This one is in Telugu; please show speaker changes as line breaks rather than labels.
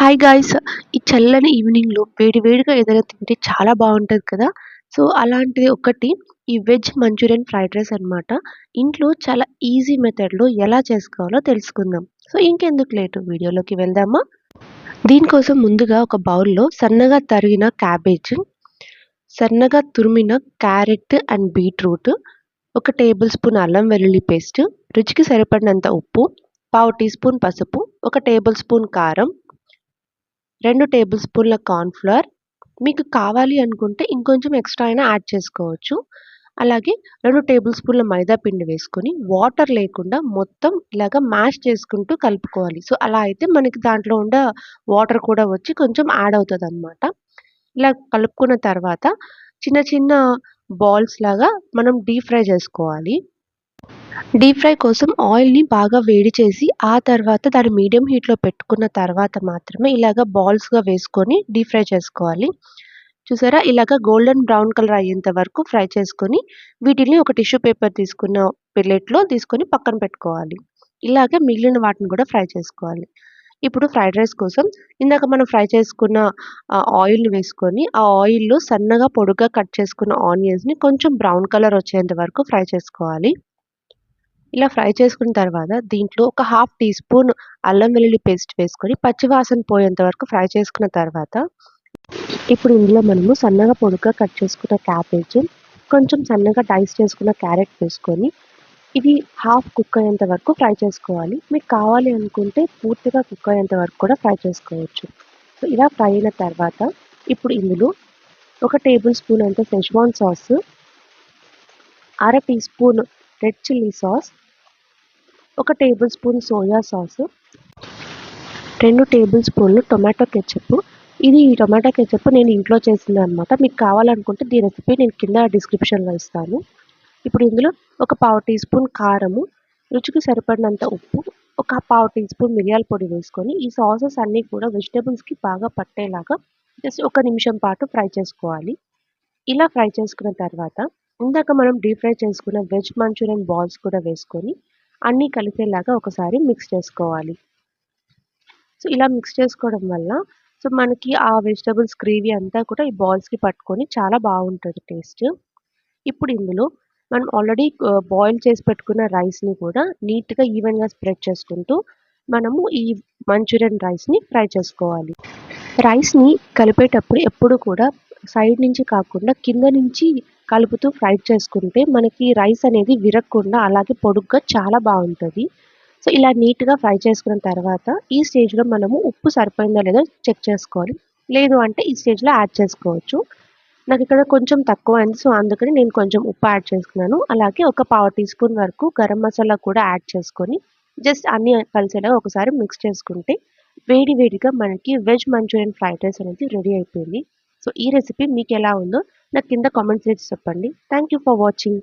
హాయ్ గాయస్ ఈ చల్లని ఈవినింగ్‌లో వేడి వేడిగా ఏదైనా తింటే చాలా బాగుంటుంది కదా! సో, అలాంటిది ఒకటి ఈ వెజ్ మంచూరియన్ ఫ్రైడ్ రైస్ అనమాట. ఇంట్లో చాలా ఈజీ మెథడ్‌లో ఎలా చేసుకోవాలో తెలుసుకుందాం. సో, ఇంకెందుకు లేటు వీడియోలోకి వెళ్దామా? దీనికోసం ముందుగా ఒక బౌల్‌లో సన్నగా తరిగిన క్యాబేజ్, సన్నగా తురిమిన క్యారెట్ అండ్ బీట్రూట్, ఒక టేబుల్ స్పూన్ అల్లం వెల్లుల్లి పేస్ట్, రుచికి సరిపడినంత ఉప్పు, పావు టీ స్పూన్ పసుపు, ఒక టేబుల్ స్పూన్ కారం, రెండు టేబుల్ స్పూన్ల కార్న్ఫ్లవర్ మీకు కావాలి అనుకుంటే ఇంకొంచెం ఎక్స్‌ట్రా అయినా యాడ్ చేసుకోవచ్చు. అలాగే రెండు టేబుల్ స్పూన్ల మైదా పిండి వేసుకొని వాటర్ లేకుండా మొత్తం ఇలాగ మ్యాష్ చేసుకుంటూ కలుపుకోవాలి. సో, అలా అయితే మనకి దాంట్లో ఉండ వాటర్ కూడా వచ్చి కొంచెం యాడ్ అవుతుంది అనమాట ఇలా కలుపుకున్న తర్వాత చిన్న చిన్న బాల్స్ లాగా మనం డీప్ ఫ్రై చేసుకోవాలి. డీప్ ఫ్రై కోసం ఆయిల్‌ని బాగా వేడి చేసి, ఆ తర్వాత దాన్ని మీడియం హీట్‌లో పెట్టుకున్న తర్వాత మాత్రమే ఇలాగ బాల్స్‌గా వేసుకొని డీప్ ఫ్రై చేసుకోవాలి. చూసారా? ఇలాగ గోల్డెన్ బ్రౌన్ కలర్ అయ్యేంత వరకు ఫ్రై చేసుకొని, వీటిని ఒక టిష్యూ పేపర్ తీసుకున్న ప్లేట్‌లో తీసుకొని పక్కన పెట్టుకోవాలి. ఇలాగే మిగిలిన వాటిని కూడా ఫ్రై చేసుకోవాలి. ఇప్పుడు ఫ్రైడ్ రైస్ కోసం ఇందాక మనం ఫ్రై చేసుకున్న ఆయిల్‌ని వేసుకొని, ఆ ఆయిల్‌లో సన్నగా పొడుగ్గా కట్ చేసుకున్న ఆనియన్స్‌ని కొంచెం బ్రౌన్ కలర్ వచ్చేంత వరకు ఫ్రై చేసుకోవాలి. ఇలా ఫ్రై చేసుకున్న తర్వాత దీంట్లో ఒక హాఫ్ టీ స్పూన్ అల్లం వెల్లుల్లి పేస్ట్ వేసుకొని పచ్చివాసన పోయేంత వరకు ఫ్రై చేసుకున్న తర్వాత, ఇప్పుడు ఇందులో మనము సన్నగా పొడుగ్గా కట్ చేసుకున్న క్యాబేజ్, కొంచెం సన్నగా డైస్ చేసుకున్న క్యారెట్ వేసుకొని, ఇవి హాఫ్ కుక్ అయ్యేంత వరకు ఫ్రై చేసుకోవాలి. మీకు కావాలి అనుకుంటే పూర్తిగా కుక్ అయ్యేంత వరకు కూడా ఫ్రై చేసుకోవచ్చు. సో, ఇలా ఫ్రై అయిన తర్వాత ఇప్పుడు ఇందులో ఒక టేబుల్ స్పూన్ అంత సెజ్వాన్ సాస్, అర tea spoon red chilli sauce, ఒక టేబుల్ స్పూన్ సోయా సాస్, రెండు టేబుల్ స్పూన్లు టొమాటో కెచప్. ఇది ఈ టొమాటో కెచప్ నేను ఇంట్లో చేసింది అనమాట మీకు కావాలనుకుంటే దీని రెసిపీ నేను కింద డిస్క్రిప్షన్‌లో ఇస్తాను. ఇప్పుడు ఇందులో ఒక పావు టీ స్పూన్ కారము, రుచికి సరిపడినంత ఉప్పు, ఒక పావు టీ స్పూన్ మిరియాల పొడి వేసుకొని, ఈ సాసెస్ అన్నీ కూడా వెజిటేబుల్స్కి బాగా పట్టేలాగా జస్ట్ ఒక నిమిషం పాటు ఫ్రై చేసుకోవాలి. ఇలా ఫ్రై చేసుకున్న తర్వాత, ఇందాక మనం డీప్ ఫ్రై చేసుకున్న వెజ్ మంచూరియన్ బాల్స్ కూడా వేసుకొని, అన్నీ కలిసేలాగా ఒకసారి మిక్స్ చేసుకోవాలి. సో, ఇలా మిక్స్ చేసుకోవడం వల్ల సో, మనకి ఆ వెజిటబుల్స్ గ్రేవీ అంతా కూడా ఈ బాల్స్‌కి పట్టుకొని చాలా బాగుంటుంది టేస్ట్. ఇప్పుడు ఇందులో మనం ఆల్రెడీ బాయిల్ చేసి పెట్టుకున్న రైస్‌ని కూడా నీట్‌గా ఈవెన్‌గా స్ప్రెడ్ చేసుకుంటూ, మనము ఈ మంచూరియన్ రైస్‌ని ఫ్రై చేసుకోవాలి. రైస్‌ని కలిపేటప్పుడు ఎప్పుడు కూడా సైడ్ నుంచి కాకుండా కింద నుంచి కలుపుతూ ఫ్రై చేసుకుంటే మనకి రైస్ అనేది విరగకుండా అలాగే పొడుగ్గా చాలా బాగుంటుంది సో, ఇలా నీట్‌గా ఫ్రై చేసుకున్న తర్వాత ఈ స్టేజ్‌లో మనము ఉప్పు సరిపోయిందో లేదో చెక్ చేసుకోవాలి. లేదు అంటే ఈ స్టేజ్‌లో యాడ్ చేసుకోవచ్చు. నాకు ఇక్కడ కొంచెం తక్కువ అయింది సో, అందుకని నేను కొంచెం ఉప్పు యాడ్ చేసుకున్నాను. అలాగే ఒక పావు టీ స్పూన్ వరకు గరం మసాలా కూడా యాడ్ చేసుకొని, జస్ట్ అన్నీ కలిసేలా ఒకసారి మిక్స్ చేసుకుంటే, వేడి వేడిగా మనకి వెజ్ మంచూరియన్ ఫ్రైడ్ రైస్ అనేది రెడీ అయిపోయింది. సో, ఈ రెసిపీ మీకు ఎలా ఉందో నాకు కింద కామెంట్స్ చేసి చెప్పండి. Thank you for watching.